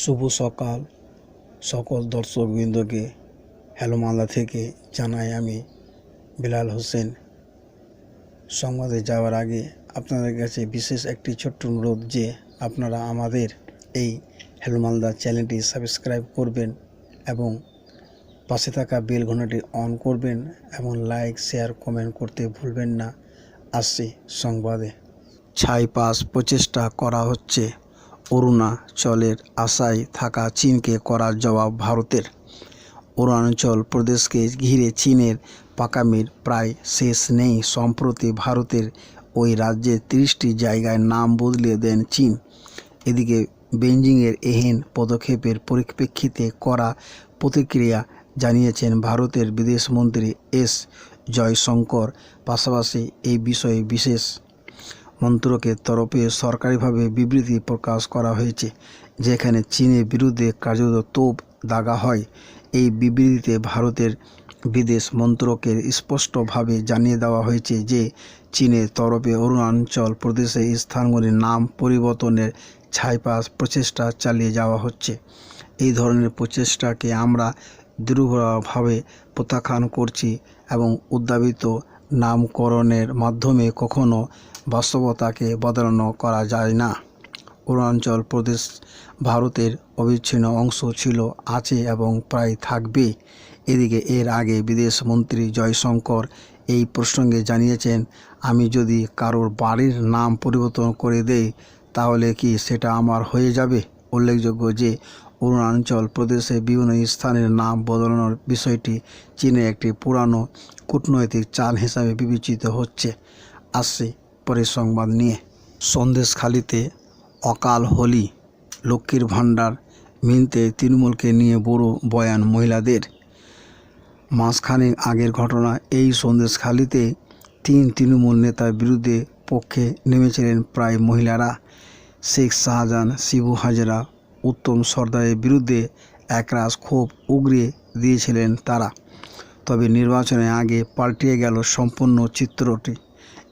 শুভ সকাল। সকল দর্শকবৃন্দকে হ্যালো মালদা থেকে জানাই আমি বিলাল হোসেন। সংবাদে যাওয়ার আগে আপনাদের কাছে বিশেষ একটি ছোট্ট অনুরোধ যে আপনারা আমাদের এই হ্যালো মালদা চ্যানেলটি সাবস্ক্রাইব করবেন এবং পাশে থাকা বেল ঘন্টাটি অন করবেন এবং লাইক, শেয়ার, কমেন্ট করতে ভুলবেন না। আসছি সংবাদে। ছাই পাস প্রচেষ্টা করা হচ্ছে। অরুণাচলের আশায় থাকা চীনকে করার জবাব ভারতের। অরুণাচল প্রদেশকে ঘিরে চীনের পাকামির প্রায় শেষ নেই। সম্প্রতি ভারতের ওই রাজ্যের তিরিশটি জায়গায় নাম বদলে দেন চীন। এদিকে বেইজিংয়ের এহেন পদক্ষেপের পরিপ্রেক্ষিতে করা প্রতিক্রিয়া জানিয়েছেন ভারতের বিদেশমন্ত্রী এস জয়শঙ্কর। পাশাপাশি এই বিষয়ে বিশেষ মন্ত্রকের তরফে সরকারিভাবে বিবৃতি প্রকাশ করা হয়েছে, যেখানে চীনের বিরুদ্ধে কার্যত তোপ দাগা হয়। এই বিবৃতিতে ভারতের বিদেশ মন্ত্রকের স্পষ্টভাবে জানিয়ে দেওয়া হয়েছে যে, চীনের তরফে অরুণাচল প্রদেশে স্থানগুলির নাম পরিবর্তনের ছাইপাস প্রচেষ্টা চালিয়ে যাওয়া হচ্ছে। এই ধরনের প্রচেষ্টাকে আমরা দৃঢ়ভাবে প্রত্যাখ্যান করছি এবং উদ্যাপিত নামকরণের মাধ্যমে কখনো বাস্তবতাকে বদলানো করা যায় না। অরুণাচল প্রদেশ ভারতের অবিচ্ছিন্ন অংশ ছিল, আছে এবং প্রায় থাকবে। এদিকে এর আগে বিদেশমন্ত্রী জয়শঙ্কর এই প্রসঙ্গে জানিয়েছেন, আমি যদি কারোর বাড়ির নাম পরিবর্তন করে দেই, তাহলে কি সেটা আমার হয়ে যাবে? উল্লেখযোগ্য যে অরুণাচল প্রদেশে বিভিন্ন স্থানের নাম বদলানোর বিষয়টি চীনের একটি পুরানো কূটনৈতিক চাল হিসাবে বিবেচিত হচ্ছে। আসছে পরের সংবাদ নিয়ে। সন্দেশখালিতে অকাল হোলি, লক্ষ্মীর ভাণ্ডার মিলতে তৃণমূলকে নিয়ে বড় বয়ান মহিলাদের। মাসখানেক আগের ঘটনা, এই সন্দেশখালিতে তিন তৃণমূল নেতার বিরুদ্ধে পক্ষে নেমেছিলেন প্রায় মহিলারা। শেখ শাহজাহান, শিবু হাজরা উত্তম সর্দারের বিরুদ্ধে একরাশ ক্ষোভ উগরে দিয়েছিলেন তারা। তবে নির্বাচনের আগে পাল্টিয়ে গেল সম্পূর্ণ চিত্রটি,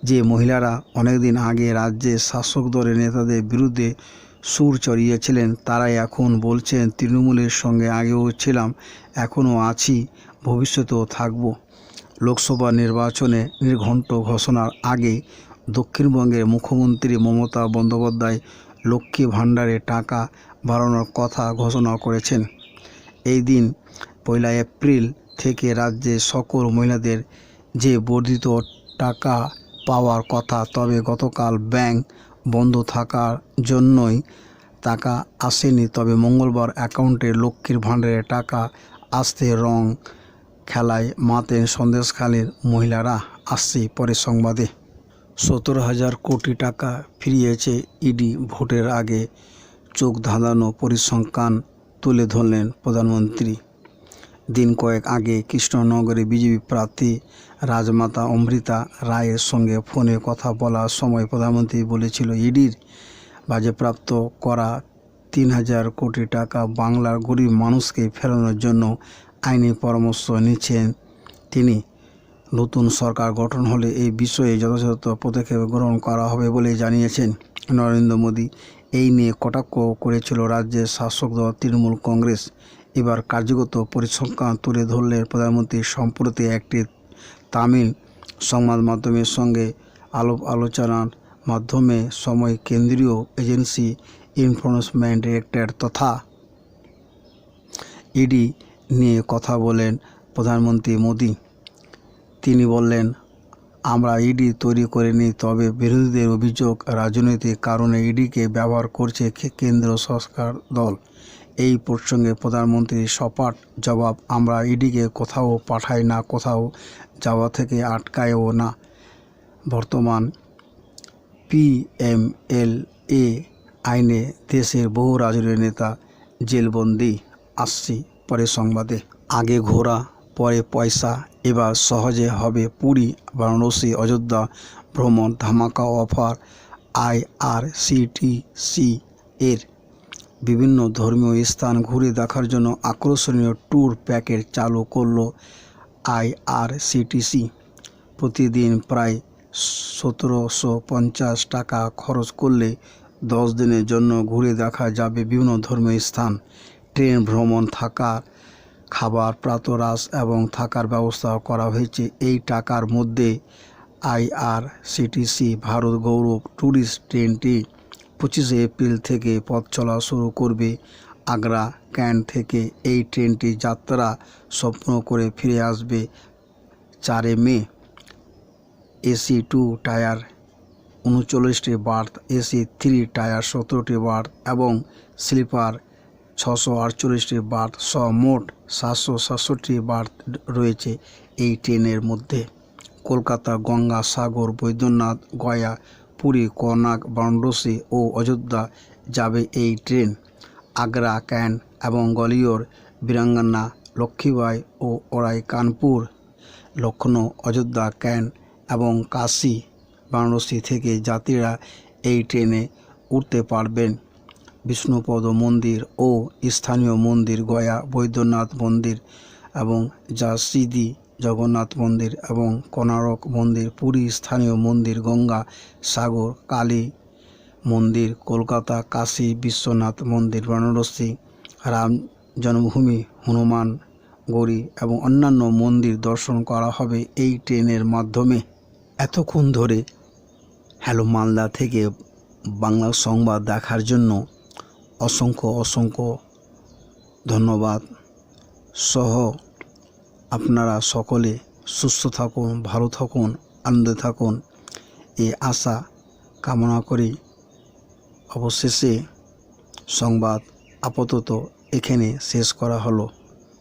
যে মহিলারা অনেকদিন আগে রাজ্যের শাসক দলের নেতাদের বিরুদ্ধে সুর চড়িয়েছিলেন, তারাই এখন বলছেন, তৃণমূলের সঙ্গে আগেও ছিলাম, এখনও আছি, ভবিষ্যতেও থাকব। লোকসভা নির্বাচনে নির্ঘণ্ট ঘোষণার আগে দক্ষিণবঙ্গের মুখ্যমন্ত্রী মমতা বন্দ্যোপাধ্যায় লক্ষ্মী ভাণ্ডারে টাকা বাড়ানোর কথা ঘোষণা করেছেন। এই দিন পয়লা এপ্রিল থেকে রাজ্যের সকল মহিলাদের যে বর্ধিত টাকা পাওয়ার কথা, তবে গতকাল ব্যাংক বন্ধ থাকার জন্যই টাকা আসেনি। তবে মঙ্গলবার অ্যাকাউন্টে লক্ষ্মীর ভাণ্ডারে টাকা আসতে রং খেলায় মাতেন সন্দেশখালীর মহিলারা। আসছে পরের সংবাদে। সতেরো হাজার কোটি টাকা ফিরিয়েছে ইডি ভোটের আগে। চোখ ধাঁধানো পরিসংখ্যান তুলে ধরলেন প্রধানমন্ত্রী। দিন কয়েক আগে কৃষ্ণনগরে বিজেপি প্রার্থী রাজমাতা অমৃতা রায়ের সঙ্গে ফোনে কথা বলার সময় প্রধানমন্ত্রী বলেছিল, ইডির বাজেপ্রাপ্ত করা তিন হাজার কোটি টাকা বাংলার গরিব মানুষকে ফেরানোর জন্য আইনি পরামর্শ নিচ্ছেন তিনি। নতুন সরকার গঠন হলে এই বিষয়ে যথাযথ পদক্ষেপ গ্রহণ করা হবে বলে জানিয়েছেন নরেন্দ্র মোদী। এই নিয়ে কটাক্ষ করেছিল রাজ্যের শাসক দল তৃণমূল কংগ্রেস। এবার কার্যগত পরিসংখ্যান তুলে ধরলেন প্রধানমন্ত্রী। সম্প্রতি একটি তামিল সংবাদ মাধ্যমের সঙ্গে আলোপ আলোচনার মাধ্যমে সময় কেন্দ্রীয় এজেন্সি ইনফোর্সমেন্ট ডিরেক্টর তথা ইডি নিয়ে কথা বলেন প্রধানমন্ত্রী মোদী। তিনি বললেন, আমরা ইডি তৈরি করিনি তবে বিরোধীদের অভিযোগ রাজনৈতিক কারণে ইডিকে ব্যবহার করছে কেন্দ্র সরকার দল। এই প্রসঙ্গে প্রধানমন্ত্রীর সপাট জবাব, আমরা ইডিকে কোথাও পাঠাই না, কোথাও যাওয়া থেকে আটকায়ও না। বর্তমান পিএমএলএ আইনে দেশের বহু রাজনৈতিক নেতা জেলবন্দি, আসছি পরে সংবাদে। আগে ঘোরা পরে পয়সা, এবার সহজে হবে পুরী, বারাণসী, অযোধ্যা, ভ্রমণ, ধামাকা অফার, আই আর আইআরসিটিসি এর বিভিন্ন ধর্মীয় স্থান ঘুরে দেখার জন্য আকর্ষণীয় ট্যুর প্যাকেজ চালু করল আইআরসিটিসি প্রতিদিন প্রায় সতেরোশো পঞ্চাশ টাকা খরচ করলে দশ দিনের জন্য ঘুরে দেখা যাবে বিভিন্ন ধর্মীয় স্থান। ট্রেন ভ্রমণ থাকার খাবার প্রাতরাস এবং থাকার ব্যবস্থা করা হয়েছে। এই টাকার মধ্যে আইআরসিটিসি, ভারত গৌরব ট্যুরিস্ট ট্রেনটি পঁচিশে এপ্রিল থেকে পথ চলা শুরু করবে। আগ্রা ক্যান্ট থেকে এই ট্রেনটি যাত্রা স্বপ্ন করে ফিরে আসবে চারে মে। এসি টু টায়ার, উনচল্লিশটি বার্থ, এসি থ্রি টায়ার, সতেরোটি বার্থ এবং স্লিপার ছশো আটচল্লিশটি বার্থ সহ মোট সাতশো সাতষট্টি বার্থ রয়েছে এই ট্রেনের মধ্যে। কলকাতা, গঙ্গা, সাগর, বৈদ্যনাথ, গয়া, পুরী, কর্ণাক, বারাণসী ও অযোধ্যা যাবে এই ট্রেন। আগ্রা, ক্যান এবং গলিয়র বীরাঙ্গানা, লক্ষ্মীবাই ও ওরাই কানপুর লখনৌ অযোধ্যা, ক্যান এবং কাশি, বারাণসী থেকে যাত্রীরা এই ট্রেনে উঠতে পারবেন। বিষ্ণুপদ মন্দির ও স্থানীয় মন্দির গয়া, বৈদ্যনাথ মন্দির এবং জাসিদি জগন্নাথ মন্দির এবং কোনারক মন্দির, পুরী স্থানীয় মন্দির, গঙ্গা সাগর, কালী মন্দির, কলকাতা কাশী, বিশ্বনাথ মন্দির, বারাণসী, রাম জন্মভূমি, হনুমান গড়ি এবং অন্যান্য মন্দির দর্শন করা হবে এই ট্রেনের মাধ্যমে। এতক্ষণ ধরে হ্যালো মালদা থেকে বাংলা সংবাদ দেখার জন্য অসংখ্য অসংখ্য ধন্যবাদ সহ আপনারা সকলে সুস্থ থাকুন, ভালো থাকুন, আনন্দে থাকুন। এই আশা কামনা করি। অবশেষে সংবাদ আপাতত এখানে শেষ করা হলো।